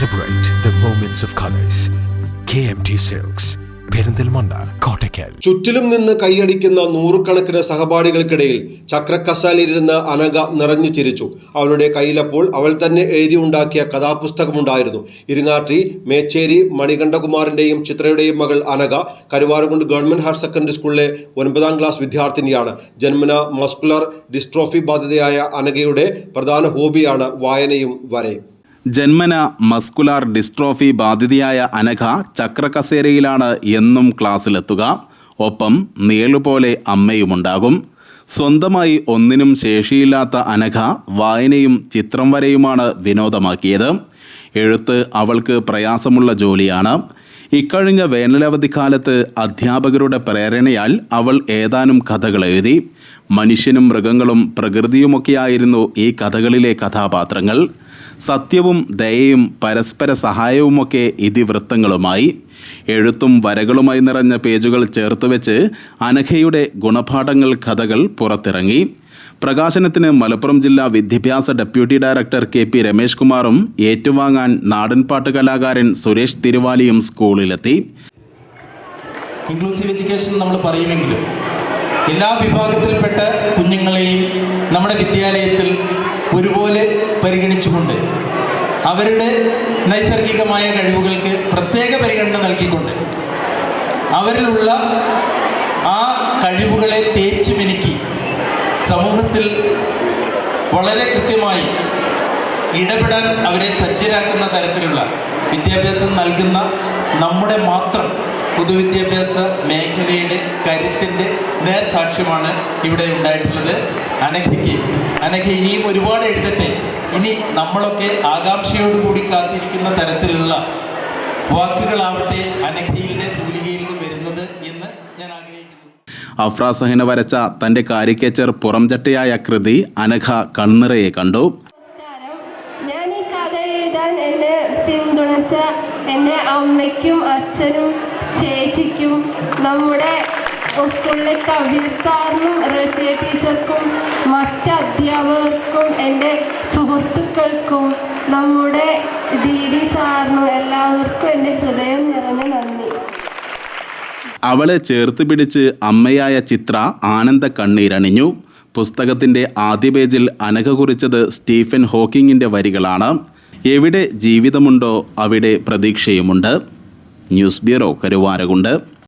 Celebrate the moments of colors. KMT Silks, Perinthalmanna Kottakkal ചുറ്റിലും നിന്ന് കൈയടിക്കുന്ന നൂറുകണക്കിന് സഹപാഠികൾക്കിടയിൽ ചക്രക്കസാലിരുന്ന അനഗ നിറഞ്ഞു ചിരിച്ചു. അവളുടെ കയ്യിലപ്പോൾ അവൾ തന്നെ എഴുതി ഉണ്ടാക്കിയ കഥാപുസ്തകമുണ്ടായിരുന്നു. ഇരുങ്ങാട്ടി മേച്ചേരി മണികണ്ഠകുമാറിന്റെയും ചിത്രയുടെയും മകൾ Anagha Karuvarakundu government higher secondary സ്കൂളിലെ ഒൻപതാം ക്ലാസ് വിദ്യാർത്ഥിനിയാണ്. ജന്മന മസ്കുലർ ഡിസ്ട്രോഫി ബാധിതയായ അനഗയുടെ പ്രധാന ഹോബിയാണ് വായനയും വരയും. ജന്മന മസ്കുലാർ ഡിസ്ട്രോഫി ബാധിതയായ അനഘ ചക്രകസേരയിലാണ് എന്നും ക്ലാസ്സിലെത്തുക. ഒപ്പം നീളുപോലെ അമ്മയുമുണ്ടാകും. സ്വന്തമായി ഒന്നിനും ശേഷിയില്ലാത്ത അനഘ വായനയും ചിത്രം വരയുമാണ് വിനോദമാക്കിയത്. എഴുത്ത് അവൾക്ക് പ്രയാസമുള്ള ജോലിയാണ്. ഇക്കഴിഞ്ഞ വേനലവധിക്കാലത്ത് അധ്യാപകരുടെ പ്രേരണയാൽ അവൾ ഏതാനും കഥകൾ എഴുതി. മനുഷ്യനും മൃഗങ്ങളും പ്രകൃതിയുമൊക്കെയായിരുന്നു ഈ കഥകളിലെ കഥാപാത്രങ്ങൾ. സത്യവും ദയയും പരസ്പര സഹായവുമൊക്കെ ഇതിവൃത്തങ്ങളുമായി. എഴുത്തും വരകളുമായി നിറഞ്ഞ പേജുകൾ ചേർത്ത് വെച്ച് അനഘയുടെ ഗുണപാഠങ്ങൾ കഥകൾ പുറത്തിറങ്ങി. പ്രകാശനത്തിന് മലപ്പുറം ജില്ലാ വിദ്യാഭ്യാസ deputy director K P Ramesh കുമാറും ഏറ്റുവാങ്ങാൻ നാടൻപാട്ട് കലാകാരൻ സുരേഷ് തിരുവാലിയും സ്കൂളിലെത്തി. ഇൻക്ലൂസീവ് എഡ്യൂക്കേഷൻ നമ്മൾ പറയുമെങ്കിലും എല്ലാ വിഭാഗത്തിൽപ്പെട്ട കുഞ്ഞുങ്ങളെയും നമ്മുടെ വിദ്യാലയത്തിൽ ഒരുപോലെ പരിഗണിച്ചുകൊണ്ട് അവരുടെ നൈസർഗികമായ കഴിവുകൾക്ക് പ്രത്യേക പരിഗണന നൽകിക്കൊണ്ട് അവരിലുള്ള ആ കഴിവുകളെ തേച്ചു മിനുക്കി സമൂഹത്തിൽ വളരെ കൃത്യമായി ഇടപെടാൻ അവരെ സജ്ജരാക്കുന്ന തരത്തിലുള്ള വിദ്യാഭ്യാസം നൽകുന്ന നമ്മുടെ മാത്രം പൊതുവിദ്യാഭ്യാസ മേഖലയുടെ കരുത്തിന്റെ നേർസാക്ഷ്യമാണ് ഇവിടെ ഉണ്ടായിട്ടുള്ളത്. അനഘയ്ക്ക്. അനഘ ഇനിയും ഒരുപാട് എഴുതട്ടെ. ഇനി നമ്മളൊക്കെ ആകാംക്ഷയോടുകൂടി കാത്തിരിക്കുന്ന തരത്തിലുള്ള വാക്കുകളാവട്ടെ അനഘയുടെ തൂലികയിൽ നിന്ന് വരുന്നത് എന്ന് ഞാൻ ആഗ്രഹിക്കുന്നു. അഫ്രാസഹിന വരച്ച തന്റെ കാരിക്കേച്ചർ പുറംചട്ടയായ കൃതി അനഘ കണ്ണിറയെ കണ്ടു. ഞാൻ ഈ കഥ എഴുതാൻ എന്നെ പിന്തുണച്ച എന്റെ അമ്മയ്ക്കും അച്ഛനും നമ്മുടെ സ്കൂളിലെ കബീർ റസിയ ടീച്ചർക്കും മറ്റ് അധ്യാപകർക്കും എന്റെ സുഹൃത്തുക്കൾക്കും നമ്മുടെ ഡി ഡി സാറിനും എല്ലാവർക്കും എന്റെ ഹൃദയം നിറഞ്ഞ നന്ദി. അവളെ ചേർത്ത് പിടിച്ച് അമ്മയായ ചിത്ര ആനന്ദ കണ്ണീരണിഞ്ഞു പുസ്തകത്തിന്റെ ആദ്യ പേജിൽ അനഘ കുറിച്ചത് സ്റ്റീഫൻ ഹോക്കിങ്ങിന്റെ വരികളാണ്. എവിടെ ജീവിതമുണ്ടോ അവിടെ പ്രതീക്ഷയുമുണ്ട്. News bureau Karuvarakundu.